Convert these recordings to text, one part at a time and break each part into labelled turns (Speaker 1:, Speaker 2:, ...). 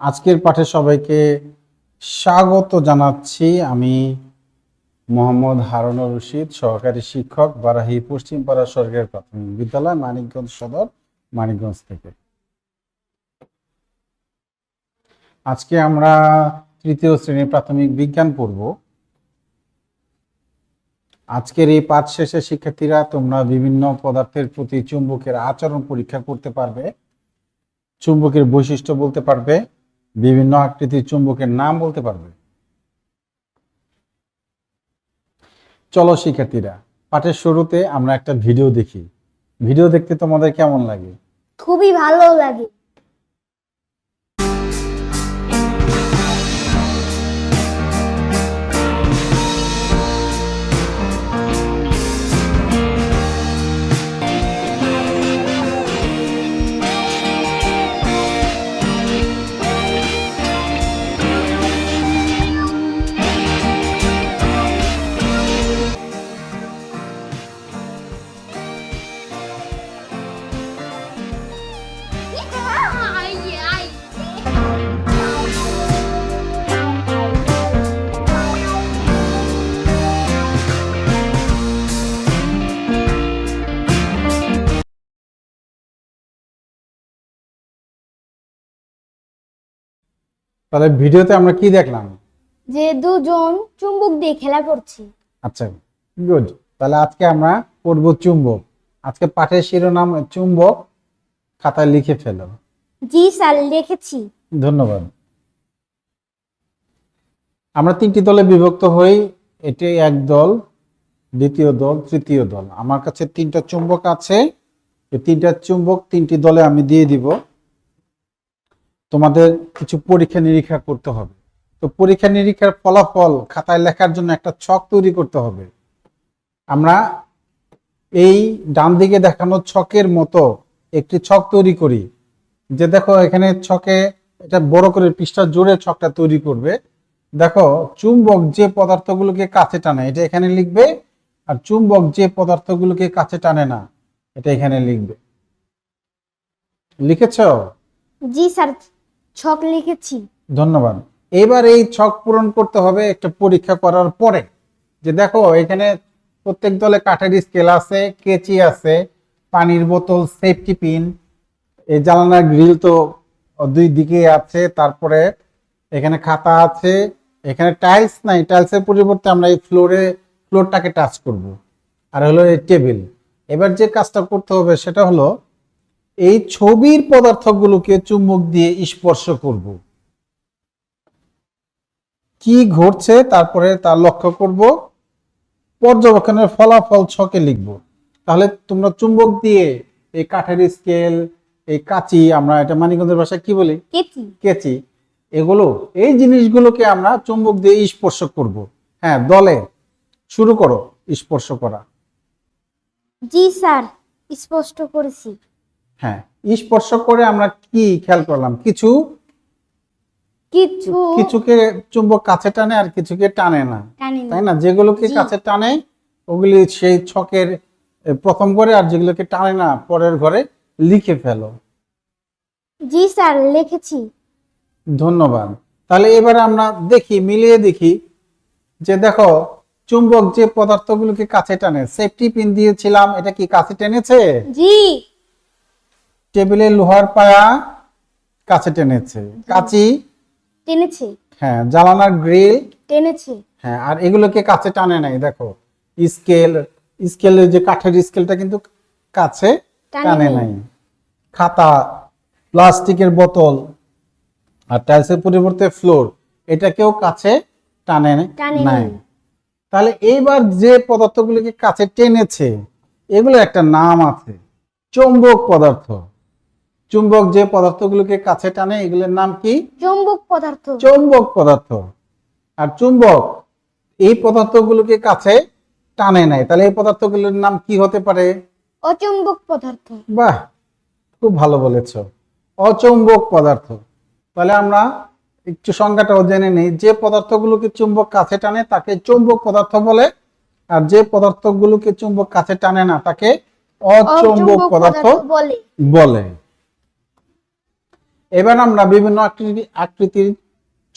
Speaker 1: আজকের পাঠে সবাইকে স্বাগত জানাচ্ছি আমি মোহাম্মদ হারুনুর রশিদ, সহকারী শিক্ষক, বারাহি পশ্চিমপাড়া সরকারি প্রাথমিক বিদ্যালয়, মানিকগঞ্জ সদর, মানিকগঞ্জ থেকে। আজকে আমরা তৃতীয় শ্রেণির প্রাথমিক বিজ্ঞান পড়ব। আজকের এই পাঠ শেষে শিক্ষার্থীরা তোমরা বিভিন্ন পদার্থের প্রতি চুম্বকের আচরণ পরীক্ষা করতে পারবে, চুম্বকের বৈশিষ্ট্য বলতে পারবে বিভিন্ন আকৃতির চুম্বকের নাম বলতে পারবে। চলো শিক্ষার্থীরা, পাঠের শুরুতে আমরা একটা ভিডিও দেখি। ভিডিও দেখতে তোমাদের কেমন লাগে?
Speaker 2: খুবই ভালো লাগে।
Speaker 1: তাহলে ভিডিওতে আমরা কি দেখলাম?
Speaker 2: যে দুজন চুম্বক দিয়ে খেলা করছে।
Speaker 1: আচ্ছা গুড তাহলে আজকে আমরা পড়ব চুম্বক। আজকে পাঠের শিরোনাম চুম্বক খাতায় লিখে ফেলো।
Speaker 2: জি স্যার লিখেছি।
Speaker 1: ধন্যবাদ। আমরা তিনটি দলে বিভক্ত হই। এটি এক দল দ্বিতীয় দল তৃতীয় দল। আমার কাছে তিনটা চুম্বক আছে। এই তিনটা চুম্বক তিনটি দলে আমি দিয়ে দিব। তোমাদের কিছু পরীক্ষা নিরীক্ষা করতে হবে। তো পরীক্ষা নিরীক্ষার ফলাফল খাতায় লেখার জন্য একটা ছক তৈরি করতে হবে। আমরা এই ডান দিকে দেখানো ছকের মতো একটি ছক তৈরি করি যে দেখো এখানে ছকে এটা বড় করে পৃষ্ঠা জুড়ে ছকটা তৈরি করবে। দেখো চুম্বক যে পদার্থগুলোকে কাছে টানে, এটা এখানে লিখবে, আর চুম্বক যে পদার্থগুলোকে কাছে টানে না, এটা এখানে লিখবে। লিখেছো?
Speaker 2: জি স্যার। ছক লিখেছি।
Speaker 1: ধন্যবাদ। এবার এই ছক পূরণ করতে হবে একটা পরীক্ষা করার পরে। যে দেখো, এখানে প্রত্যেক দলে কাঠের স্কেল আছে, কেচি আছে, পানির বোতল সেফটি পিন এই জানালার গ্রিল তো দুই দিকে আছে, তারপরে এখানে খাতা আছে, এখানে টাইলস নাই টাইলসের পরিবর্তে আমরা এই ফ্লোরে ফ্লোরটাকে টাচ করব। আর হলো এই টেবিল এবার যে কাজটা করতে হবে সেটা হলো এই ছবির পদার্থগুলোকে চুম্বক দিয়ে স্পর্শ করব। কি ঘটছে তারপরে তার লক্ষ্য করব। পর্যবেক্ষণের ফলাফল ছকে লিখব। তাহলে তোমরা চুম্বক দিয়ে এই কাঠের স্কেল এই কাঁচি আমরা এটা মানিকগঞ্জের ভাষায় কি বলি?
Speaker 2: কেচি।
Speaker 1: কেচি। এগুলো এই জিনিসগুলোকে আমরা চুম্বক দিয়ে স্পর্শ করব। হ্যাঁ দলে শুরু করো স্পর্শ করা।
Speaker 2: জি স্যার স্পষ্ট করেছি।
Speaker 1: হ্যাঁ স্পর্শ করে আমরা কি খেয়াল করলাম? কিছু?
Speaker 2: কিছু।
Speaker 1: কিছুকে চুম্বক কাছে টানে আর কিছুকে টানে না। তাই না? যেগুলোকে কাছে টানে ওগুলি সেই ছকের প্রথম ঘরে আর যেগুলোকে টানে না পরের ঘরে লিখে ফেলো।
Speaker 2: জি স্যার লিখেছি।
Speaker 1: ধন্যবাদ। তাহলে এবারে আমরা দেখি মিলিয়ে দেখি যে দেখো চুম্বক যে পদার্থগুলোকে কাছে টানে সেফটি পিন দিয়েছিলাম এটা কি কাছে টেনেছে?
Speaker 2: জি।
Speaker 1: টেবিলে লোহার পায়া কাছে টেনেছে। কাচি?
Speaker 2: টেনেছে।
Speaker 1: হ্যাঁ জ্বালানার গ্রিল?
Speaker 2: টেনেছে।
Speaker 1: হ্যাঁ আর এগুলোকে কাছে টানে নাই দেখো। স্কেল স্কেলের যে কাঠের স্কেলটা কিন্তু কাছে
Speaker 2: টানে নাই।
Speaker 1: খাতা প্লাস্টিকের বোতল আর টাইলসের পরিবর্তে ফ্লোর এটাকেও কাছে টানে নাই। তাহলে এইবার যে পদার্থগুলোকে কাছে টেনেছে এগুলো একটা নাম আছে চৌম্বক পদার্থ। চুম্বক যে পদার্থগুলোকে কাছে টানে এগুলোর নাম কি?
Speaker 2: চুম্বক পদার্থ।
Speaker 1: চৌম্বক পদার্থ। আর চুম্বক এই পদার্থগুলোকে কাছে টানে নাই। তাহলে এই পদার্থগুলোর নাম কি হতে পারে?
Speaker 2: অচুম্বক পদার্থ।
Speaker 1: বাহ খুব ভালো বলেছ। অচৌম্বক পদার্থ। তাহলে আমরা একটু সংজ্ঞাটাও জেনে নিই। যে পদার্থগুলোকে চুম্বক কাছে টানে তাকে চৌম্বক পদার্থ বলে। আর যে পদার্থগুলোকে চুম্বক কাছে টানে না তাকে অচুম্বক পদার্থ
Speaker 2: বলে।
Speaker 1: বলে। এবার আমরা বিভিন্ন আকৃতি আকৃতির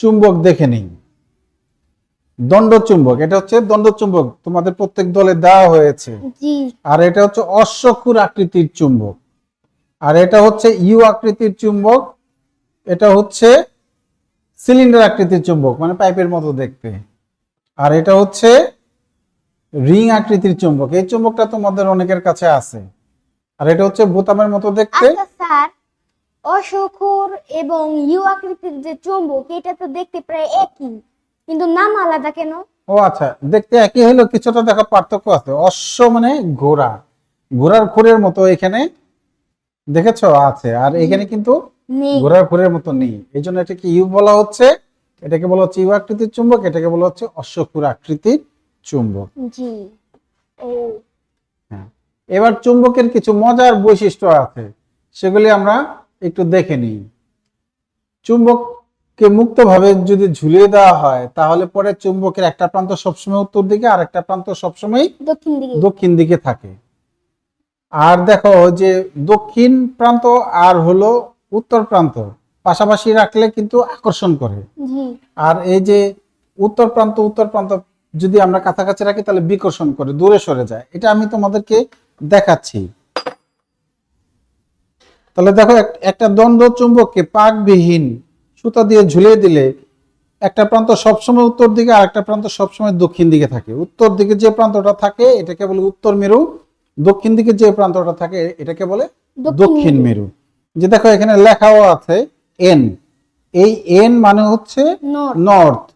Speaker 1: চুম্বক দেখে নিই। দণ্ড চুম্বক এটা হচ্ছে দণ্ড চুম্বক তোমাদের প্রত্যেক দলে দেওয়া হয়েছে। আর এটা হচ্ছে অশ্বক্ষুর আকৃতির চুম্বক। আর এটা হচ্ছে ইউ আকৃতির চুম্বক এটা হচ্ছে সিলিন্ডার আকৃতির চুম্বক মানে পাইপের মতো দেখতে। আর এটা হচ্ছে রিং আকৃতির চুম্বক এই চুম্বকটা তোমাদের অনেকের কাছে আছে। আর এটা হচ্ছে বোতামের মতো দেখতে।
Speaker 2: আচ্ছা স্যার। অশোকুর এবং ইউ আকৃতির যে চুম্বক এটা তো দেখতে প্রায় একই। কিন্তু নাম আলাদা কেন?
Speaker 1: ও আচ্ছা দেখতে একই হলেও কিছুটা দেখা পার্থক্য আছে। অশ্ব মানে ঘোড়া ঘোড়ার খুরের মতো এখানে দেখেছ? আছে। আর এখানে কিন্তু ঘোড়ার খুরের মতো নেই। এই জন্য এটাকে ইউ বলা হচ্ছে এটাকে বলা হচ্ছে ইউ আকৃতির চুম্বক এটাকে বলা হচ্ছে অশ্বক্ষুর আকৃতির চুম্বক।
Speaker 2: জি। ও।
Speaker 1: হ্যাঁ। এবার চুম্বকের কিছু মজার বৈশিষ্ট্য আছে। সেগুলি আমরা একটু দেখে নিই। চুম্বককে মুক্তভাবে যদি ঝুলিয়ে দেওয়া হয় তাহলে পরে চুম্বকের একটা প্রান্ত সবসময় উত্তর দিকে আর একটা প্রান্ত সবসময়
Speaker 2: দক্ষিণ দিকে।
Speaker 1: থাকে। আর দেখো যে দক্ষিণ প্রান্ত আর হলো উত্তর প্রান্ত পাশাপাশি রাখলে কিন্তু আকর্ষণ করে। আর এই যে উত্তর প্রান্ত উত্তর প্রান্ত যদি আমরা কাছাকাছি রাখি তাহলে বিকর্ষণ করে দূরে সরে যায়। এটা আমি তোমাদেরকে দেখাচ্ছি। তাহলে দেখো এক- একটা দণ্ড চুম্বককে পাকবিহীন সুতা দিয়ে ঝুলিয়ে দিলে একটা প্রান্ত সবসময় উত্তর দিকে আর একটা প্রান্ত সবসময় দক্ষিণ দিকে থাকে। উত্তর দিকে যে প্রান্তটা থাকে এটাকে বলে উত্তর মেরু। দক্ষিণ দিকে যে প্রান্তটা থাকে এটাকে বলে
Speaker 2: দক্ষিণ
Speaker 1: মেরু। যে দেখো এখানে লেখাও আছে এন এই এন মানে হচ্ছে
Speaker 2: নর্থ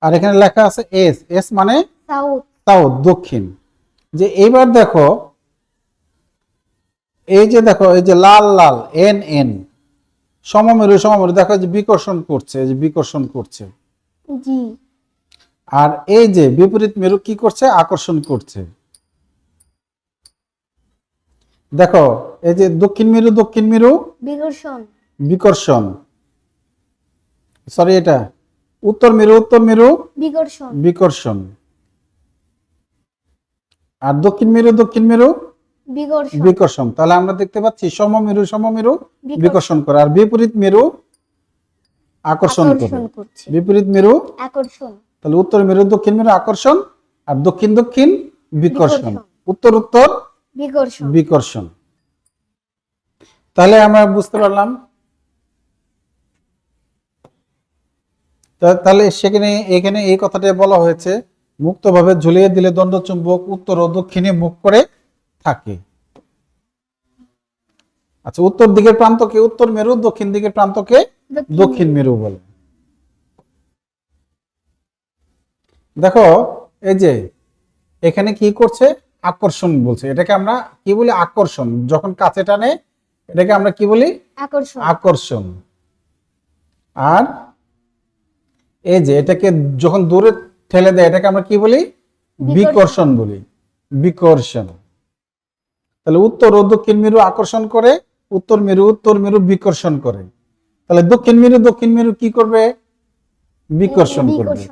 Speaker 1: আর এখানে লেখা আছে এস এস মানে
Speaker 2: সাউথ
Speaker 1: সাউথ দক্ষিণ। যে এইবার দেখো এই যে দেখো এই যে লাল লাল এন এন সমমেরু সমমেরু দেখো যে বিকর্ষণ করছে এই যে বিকর্ষণ করছে।
Speaker 2: জি।
Speaker 1: আর এই যে বিপরীত মেরু কি করছে? আকর্ষণ করছে। দেখো এই যে দক্ষিণ মেরু দক্ষিণ মেরু?
Speaker 2: বিকর্ষণ।
Speaker 1: বিকর্ষণ। সরি এটা উত্তর মেরু উত্তর মেরু?
Speaker 2: বিকর্ষণ।
Speaker 1: বিকর্ষণ। আর দক্ষিণ মেরু দক্ষিণ মেরু?
Speaker 2: বিকর্ষণ।
Speaker 1: তাহলে আমরা দেখতে পাচ্ছি সমমেরু সমমেরু
Speaker 2: বিকর্ষণ।
Speaker 1: বিকর্ষণ করে। আর বিপরীত মেরু আকর্ষণ করে বিপরীত মেরু
Speaker 2: আকর্ষণ।
Speaker 1: তাহলে উত্তর মেরু দক্ষিণ মেরু আকর্ষণ আর দক্ষিণ দক্ষিণ বিকর্ষণ। উত্তর উত্তর
Speaker 2: বিকর্ষণ।
Speaker 1: বিকর্ষণ। তাহলে আমরা বুঝতে পারলাম। তাহলে সেখানে এখানে এই কথাটা বলা হয়েছে মুক্তভাবে ঝুলিয়ে দিলে দণ্ডচুম্বক উত্তর ও দক্ষিণে মুখ করে থাকে। আচ্ছা উত্তর দিকের প্রান্তকে উত্তর মেরু দক্ষিণ দিকের প্রান্তকে দক্ষিণ মেরু। বলে। দেখো এই যে এখানে কি করছে? আকর্ষণ বলছে। এটাকে আমরা কি বলি? আকর্ষণ। যখন কাছে টানে এটাকে আমরা কি বলি?
Speaker 2: আকর্ষণ।
Speaker 1: আকর্ষণ। আর এই যে এটাকে যখন দূরে ঠেলে দেয় এটাকে আমরা কি বলি? বিকর্ষণ বলি। বিকর্ষণ। তাহলে উত্তর ও দক্ষিণ মেরু আকর্ষণ করে উত্তর মেরু উত্তর মেরু বিকর্ষণ করে। তাহলে দক্ষিণ মেরু দক্ষিণ মেরু কি করবে? বিকর্ষণ করবে।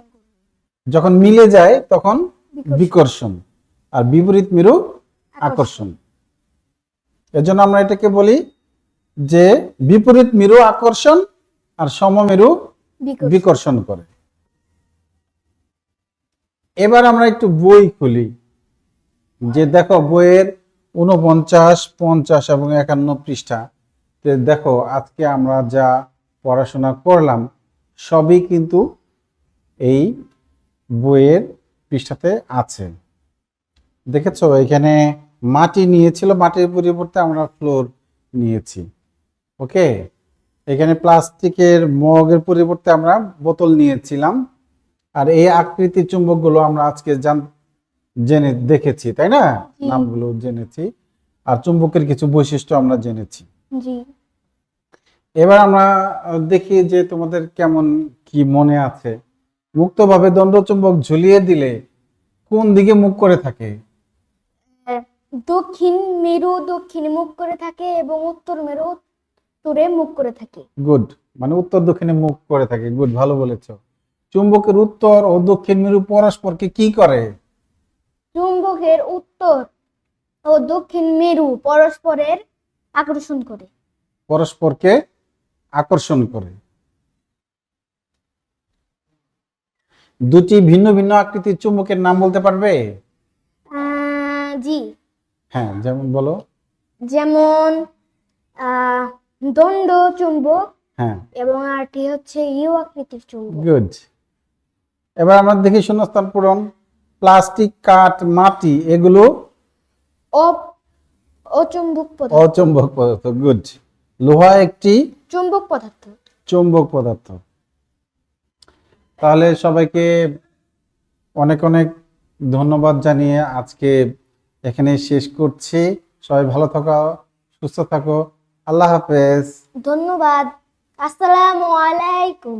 Speaker 1: যখন মিলে যায় তখন
Speaker 2: বিকর্ষণ।
Speaker 1: আর বিপরীত মেরু আকর্ষণ। এর জন্য আমরা এটাকে বলি যে বিপরীত মেরু আকর্ষণ আর সমমেরু
Speaker 2: বিকর্ষণ
Speaker 1: করে। এবার আমরা একটু বই খুলি। যে দেখো বইয়ের উনপঞ্চাশ পঞ্চাশ এবং একান্ন পৃষ্ঠা। তে দেখো, আজকে আমরা যা পড়াশোনা করলাম, সবই কিন্তু এই বইয়ের পৃষ্ঠাতে আছে। দেখেছ? এখানে মাটি নিয়েছিল, মাটির পরিবর্তে আমরা ফ্লোর নিয়েছি। ওকে? এখানে প্লাস্টিকের মগের পরিবর্তে আমরা বোতল নিয়েছিলাম। আর এই আকৃতির চুম্বকগুলো আমরা আজকে জান জেনে দেখেছি তাই না? নামগুলো জেনেছি। আর চুম্বকের কিছু বৈশিষ্ট্য আমরা জেনেছি।
Speaker 2: জি।
Speaker 1: এবার আমরা দেখি যে তোমাদের কেমন কি মনে আছে। মুক্তভাবে দণ্ডচুম্বক ঝুলিয়ে দিলে কোন দিকে মুখ করে থাকে?
Speaker 2: দক্ষিণ মেরু দক্ষিণে মুখ করে থাকে এবং উত্তর মেরু উত্তরে মুখ করে থাকে।
Speaker 1: গুড। মানে উত্তর দক্ষিণে মুখ করে থাকে। গুড ভালো বলেছ। চুম্বকের উত্তর ও দক্ষিণ মেরু পরস্পরকে কি করে?
Speaker 2: চুম্বকের উত্তর ও দক্ষিণ মেরু পরস্পরের আকর্ষণ করে।
Speaker 1: পরস্পরকে আকর্ষণ করে। দুটি ভিন্ন ভিন্ন আকৃতির চুম্বকের নাম বলতে পারবে?
Speaker 2: আহ, জি।
Speaker 1: হ্যাঁ যেমন বলো।
Speaker 2: যেমন আহ, দণ্ড চুম্বক
Speaker 1: হ্যাঁ।
Speaker 2: এবং আরটি হচ্ছে ইউ আকৃতির চুম্বক।
Speaker 1: গুড। এবার আমরা দেখি শূন্যস্থান পূরণ। প্লাস্টিক কাঠ মাটি এগুলো
Speaker 2: অচুম্বক পদার্থ।
Speaker 1: অচুম্বক পদার্থ গুড লোহা একটি
Speaker 2: চুম্বক পদার্থ।
Speaker 1: চুম্বক পদার্থ। তাহলে সবাইকে অনেক অনেক ধন্যবাদ জানিয়ে আজকে এখানে শেষ করছি। সবাই ভালো থাকো সুস্থ থাকো। আল্লাহ হাফেজ।
Speaker 2: ধন্যবাদ। আসসালামু আলাইকুম।